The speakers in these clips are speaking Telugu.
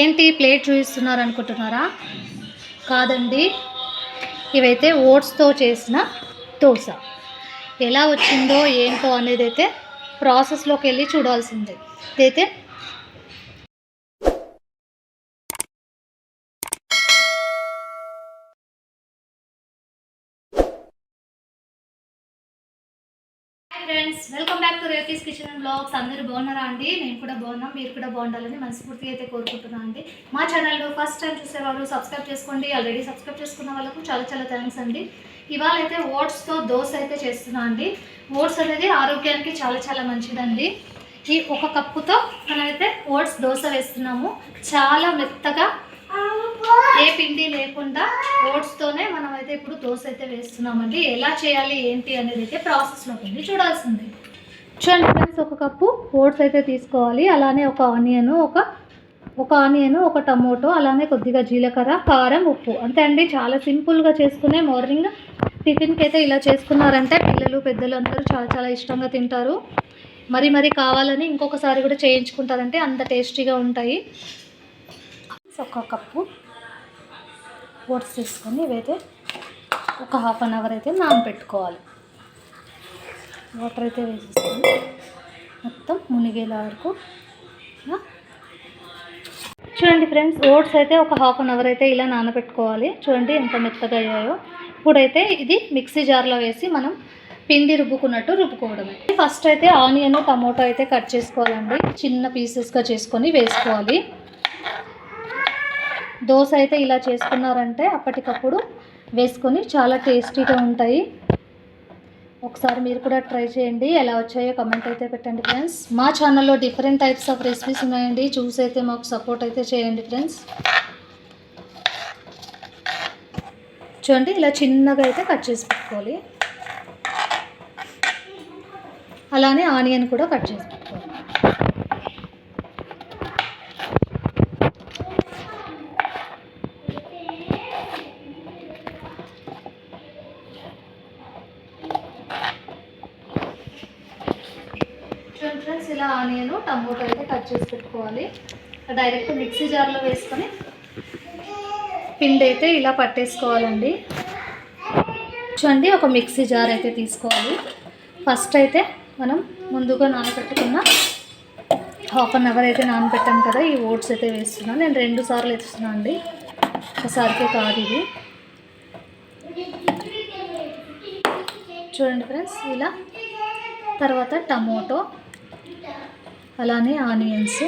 ఏంటి ప్లేట్ చూపిస్తున్నారు అనుకుంటున్నారా కాదండి. ఇవైతే ఓట్స్తో చేసిన దోశ. ఎలా వచ్చిందో ఏంటో అనేది అయితే ప్రాసెస్లోకి వెళ్ళి చూడాల్సిందే. ఇదైతే hi friends welcome back to Rapees kitchen and blogs అందరూ బాగున్నారా అండి? నేను కూడా బాగున్నాం మీరు కూడా బాగుండాలని మనస్ఫూర్తిగా అయితే కోరుకుంటున్నాను అండి. మా ఛానల్లో ఫస్ట్ టైం చూసేవాళ్ళు సబ్స్క్రైబ్ చేసుకోండి. ఆల్రెడీ సబ్స్క్రైబ్ చేసుకున్న వాళ్ళకు చాలా చాలా థ్యాంక్స్ అండి. ఇవాళ అయితే ఓట్స్తో దోశ అయితే చేస్తున్నా అండి. ఓట్స్ అనేది ఆరోగ్యానికి చాలా చాలా మంచిదండి. ఈ ఒక కప్పుతో మనమైతే ఓట్స్ దోశ వేస్తున్నాము. చాలా మెత్తగా ఏ పిండి లేకుండా ఓట్స్తోనే మనం అయితే ఇప్పుడు దోశ అయితే వేస్తున్నామండి. ఎలా చేయాలి ఏంటి అనేది అయితే ప్రాసెస్లో ఉంది చూడాల్సింది. చూడండి ఫ్రెండ్స్ ఒక కప్పు ఓట్స్ అయితే తీసుకోవాలి. అలానే ఒక ఆనియన్ ఒక ఒక ఆనియన్ ఒక టమోటో అలానే కొద్దిగా జీలకర్ర కారం ఉప్పు. అంతే అండి చాలా సింపుల్గా చేసుకునే మార్నింగ్ టిఫిన్కి అయితే ఇలా చేసుకున్నారంటే పిల్లలు పెద్దలు అందరూ చాలా చాలా ఇష్టంగా తింటారు. మరి మరి కావాలని ఇంకొకసారి కూడా చేయించుకుంటారంటే అంత టేస్టీగా ఉంటాయి. ఒక కప్పు ఓట్స్ తీసుకొని ఇవైతే ఒక హాఫ్ అన్ అవర్ అయితే నానబెట్టుకోవాలి వాటర్ అయితే వేసేసుకొని మొత్తం మునిగేలా వరకు చూడండి ఫ్రెండ్స్ ఓట్స్ అయితే ఒక హాఫ్ అన్ అవర్ అయితే ఇలా నానబెట్టుకోవాలి. చూడండి ఎంత మెత్తగా అయ్యాయో. ఇప్పుడైతే ఇది మిక్సీ జార్లో వేసి మనం పిండి రుబ్బుకున్నట్టు రుబ్బుకోవడమే. ఫస్ట్ అయితే ఆనియన్ టమోటో అయితే కట్ చేసుకోవాలండి. చిన్న పీసెస్గా చేసుకొని వేసుకోవాలి. దోశ అయితే ఇలా చేసుకున్నారంటే అప్పటికప్పుడు వేసుకొని చాలా టేస్టీగా ఉంటాయి. ఒకసారి మీరు కూడా ట్రై చేయండి. ఎలా వచ్చాయో కమెంట్ అయితే పెట్టండి ఫ్రెండ్స్ మా ఛానల్లో డిఫరెంట్ టైప్స్ ఆఫ్ రెసిపీస్ ఉన్నాయండి. చూసి అయితే మాకు సపోర్ట్ అయితే చేయండి ఫ్రెండ్స్ చూడండి ఇలా చిన్నగా అయితే కట్ చేసి పెట్టుకోవాలి. అలానే ఆనియన్ కూడా కట్ చేసి పెట్టుకోవాలి చూడండి ఫ్రెండ్స్ ఇలా ఆనియన్ టమోటో అయితే కట్ చేసి పెట్టుకోవాలి. డైరెక్ట్ మిక్సీ జార్లో వేసుకొని పిండి అయితే ఇలా పట్టేసుకోవాలండి. చూడండి ఒక మిక్సీ జార్ అయితే తీసుకోవాలి. ఫస్ట్ అయితే మనం ముందుగా నానబెట్టుకున్న హాఫ్ అన్ అవర్ అయితే నానబెట్టాం కదా ఈ ఓట్స్ అయితే వేస్తున్నాను నేను రెండు సార్లు వేస్తున్నాను అండి. ఒకసారికే కాదు ఇది. చూడండి ఫ్రెండ్స్ ఇలా తర్వాత టమోటో. అలానే ఆనియన్స్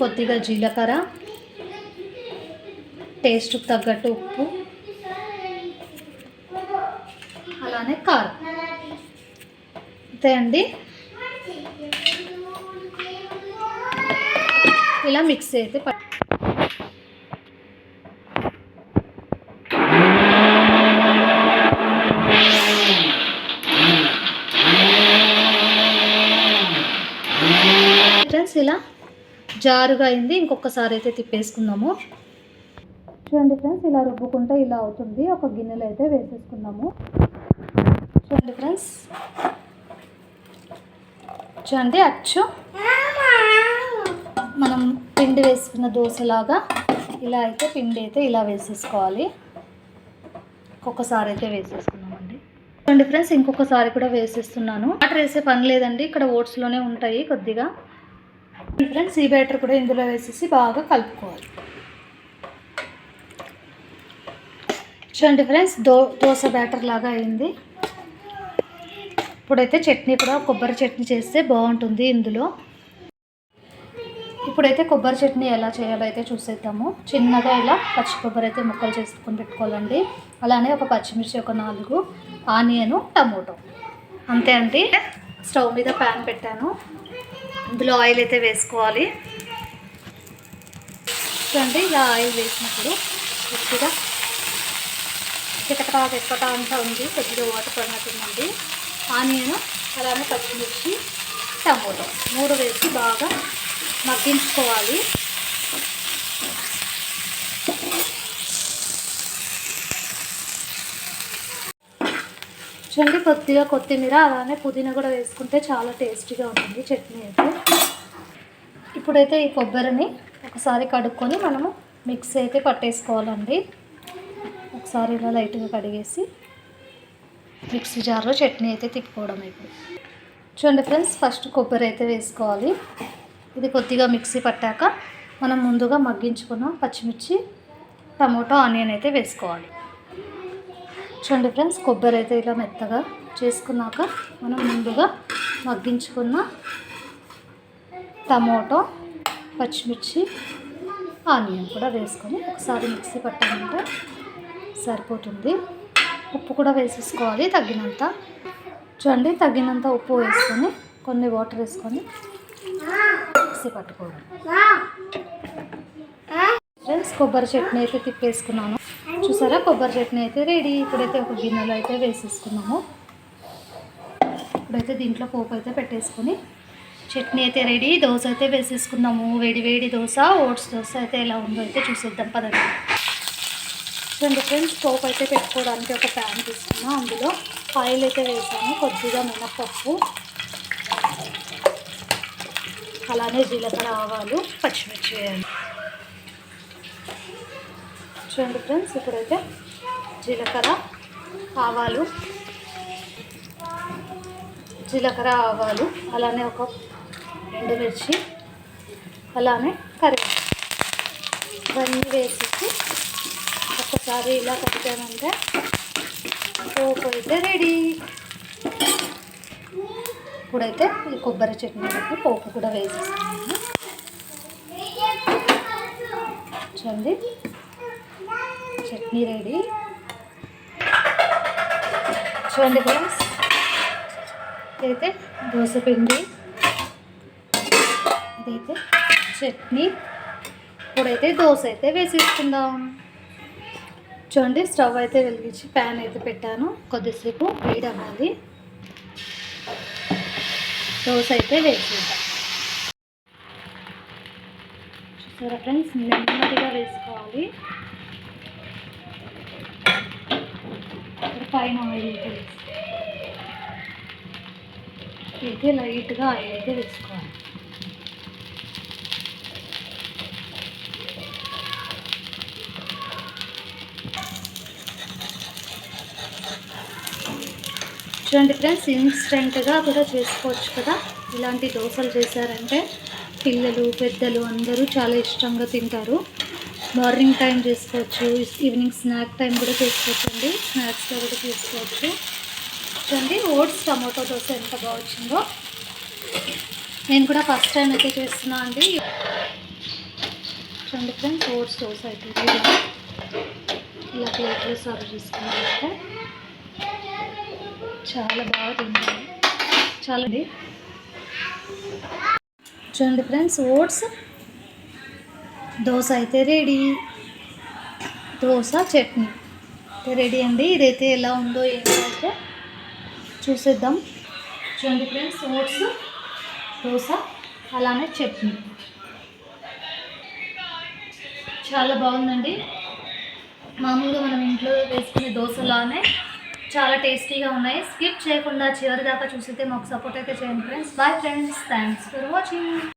కొద్దిగా జీలకర్ర టేస్ట్కి తగ్గట్టు ఉప్పు అలానే కారం. అంతే అండి? ఇలా మిక్స్ అయితే పట్ ఫ్రెండ్స్ ఇలా జారుగా అయింది. ఇంకొకసారి అయితే తిప్పేసుకుందాము. చూడండి ఫ్రెండ్స్ ఇలా రుబ్బుకుంటే ఇలా అవుతుంది. ఒక గిన్నెలో అయితే వేసేసుకుందాము. చూడండి ఫ్రెండ్స్. చూడండి అచ్చు. మనం పిండి వేసుకున్న దోశలాగా ఇలా అయితే పిండి అయితే ఇలా వేసేసుకోవాలి. ఒక్కొక్కసారి అయితే వేసేసుకున్నామండి చూడండి ఫ్రెండ్స్ ఇంకొకసారి కూడా వేసేస్తున్నాను. వాటర్ వేసే పని లేదండి. ఇక్కడ ఓట్స్లోనే ఉంటాయి కొద్దిగా. ఫ్రెండ్స్ ఈ బ్యాటర్ కూడా ఇందులో వేసేసి బాగా కలుపుకోవాలి. చూడండి ఫ్రెండ్స్ దో దోశ బ్యాటర్ లాగా అయింది. ఇప్పుడైతే చట్నీ కూడా కొబ్బరి చట్నీ చేస్తే బాగుంటుంది ఇందులో. ఇప్పుడైతే కొబ్బరి చట్నీ ఎలా చేయాలో అయితే చూసేద్దాము. చిన్నగా ఇలా పచ్చి కొబ్బరి అయితే ముక్కలు చేసుకొని పెట్టుకోవాలండి. అలానే ఒక పచ్చిమిర్చి ఒక నాలుగు ఆనియను టమోటో. అంతే అండి. స్టవ్ మీద ప్యాన్ పెట్టాను. ఇందులో ఆయిల్ అయితే వేసుకోవాలి. చూడండి ఇలా ఆయిల్ వేసినప్పుడు కొద్దిగా చిటకటా చిటకటా అంతా ఉంది. కొద్దిగా వాటర్ పడినట్టుందండి. ఆనియన్ అలానే పచ్చిమిర్చి టమోటో మూడు వేసి బాగా మగ్గించుకోవాలి. చూడండి కొద్దిగా కొత్తిమీర అలానే పుదీనా కూడా వేసుకుంటే చాలా టేస్టీగా ఉంటుంది చట్నీ అయితే. ఇప్పుడైతే ఈ కొబ్బరిని ఒకసారి కడుక్కొని మనము మిక్సీ అయితే పట్టేసుకోవాలండి. ఒకసారి ఇలా లైట్గా కడిగేసి మిక్సీ జార్లో చట్నీ అయితే తిప్పుకోవడం ఇప్పుడు చూడండి ఫ్రెండ్స్ ఫస్ట్ కొబ్బరి అయితే వేసుకోవాలి. ఇది కొద్దిగా మిక్సీ పట్టాక మనం ముందుగా మగ్గించుకున్న పచ్చిమిర్చి టమోటో ఆనియన్ అయితే వేసుకోవాలి. చూడండి ఫ్రెండ్స్ కొబ్బరి అయితే ఇలా మెత్తగా చేసుకున్నాక మనం ముందుగా మగ్గించుకున్న టమోటో పచ్చిమిర్చి ఆనియన్ కూడా వేసుకొని ఒకసారి మిక్సీ పట్టామంటే సరిపోతుంది. ఉప్పు కూడా వేసేసుకోవాలి తగినంత. చూడండి తగినంత ఉప్పు వేసుకొని కొన్ని వాటర్ వేసుకొని మిక్సీ పట్టుకోవాలి. ఫ్రెండ్స్ కొబ్బరి చట్నీ అయితే తిప్పేసుకున్నాను. చూసారా? కొబ్బరి చట్నీ అయితే రెడీ. ఇప్పుడైతే ఒక గిన్నెలో అయితే వేసేసుకున్నాము. ఇప్పుడైతే దీంట్లో పోపు అయితే పెట్టేసుకొని చట్నీ అయితే రెడీ. దోశ అయితే వేసేసుకున్నాము. వేడి వేడి దోశ ఓట్స్ దోశ అయితే ఎలా ఉందో అయితే చూసేద్దాం. పదండి. రెండు ఫ్రెండ్స్ పోపు అయితే పెట్టుకోవడానికి ఒక ప్యాన్ తీసుకున్నా. అందులో ఆయిల్ అయితే వేసాను కొద్దిగా మినపప్పు అలానే జీలకర్ర ఆవాలు పచ్చిమిర్చి వేయాలి చూడండి ఫ్రెండ్స్ ఇప్పుడైతే జీలకర్ర ఆవాలు జీలకర్ర ఆవాలు అలానే ఒక ఎండుమిర్చి అలానే కరివేపాకు. ఇవన్నీ వేసేసి ఒకసారి ఇలా కలిపామంటే పోపు అయితే రెడీ. ఇప్పుడైతే ఈ కొబ్బరి చట్నీకి పోపు కూడా వేసేస్తాను చూడండి. చట్నీ రెడీ చూడండి ఫ్రెండ్స్ ఇదైతే దోశ పిండి. ఇదైతే చట్నీ. ఇప్పుడైతే దోశ అయితే వేసేసుకుందాం. చూడండి స్టవ్ అయితే వెలిగించి ప్యాన్ అయితే పెట్టాను. కొద్దిసేపు వేడి అవ్వాలి. దోశ అయితే వేసేద్దాం. చూసారా ఫ్రెండ్స్ నెమ్మదిగా వేసుకోవాలి. పైన ఆయిల్ అయితే లైట్గా ఆయిల్ అయితే వేసుకోవాలి. చూడండి ఫ్రెండ్స్ ఇన్స్టెంట్గా కూడా చేసుకోవచ్చు కదా. ఇలాంటి దోశలు చేశారంటే పిల్లలు పెద్దలు అందరూ చాలా ఇష్టంగా తింటారు. మార్నింగ్ టైం చేసుకోవచ్చు ఈవినింగ్ స్నాక్ టైం కూడా చేసుకోవచ్చు అండి స్నాక్స్లో కూడా చేసుకోవచ్చు. చూడండి ఓట్స్ టమాటో దోశ ఎంత బాగా వచ్చిందో. నేను కూడా ఫస్ట్ టైం అయితే చేస్తున్నా అండి. చూడండి ఫ్రెండ్స్ ఓట్స్ దోశ అయితే ఇలా ప్లేట్లో సర్వ్ చేసుకున్నామంటే చాలా బాగా తింటాను చాలా చూడండి ఫ్రెండ్స్ ఓట్స్ దోశ అయితే రెడీ. దోశ చట్నీ. అయితే రెడీ అండి. ఇదైతే ఎలా ఉందో ఏంటో అయితే చూసేద్దాం. చూడండి ఫ్రెండ్స్ ఓట్స్ దోశ అలానే చట్నీ. చాలా బాగుందండి. మామూలుగా మనం ఇంట్లో వేసుకునే దోశలానే చాలా టేస్టీగా ఉన్నాయి. స్కిప్ చేయకుండా చివరి దాకా చూసితే మాకు సపోర్ట్ అయితే చేయండి friends. Bye friends thanks for watching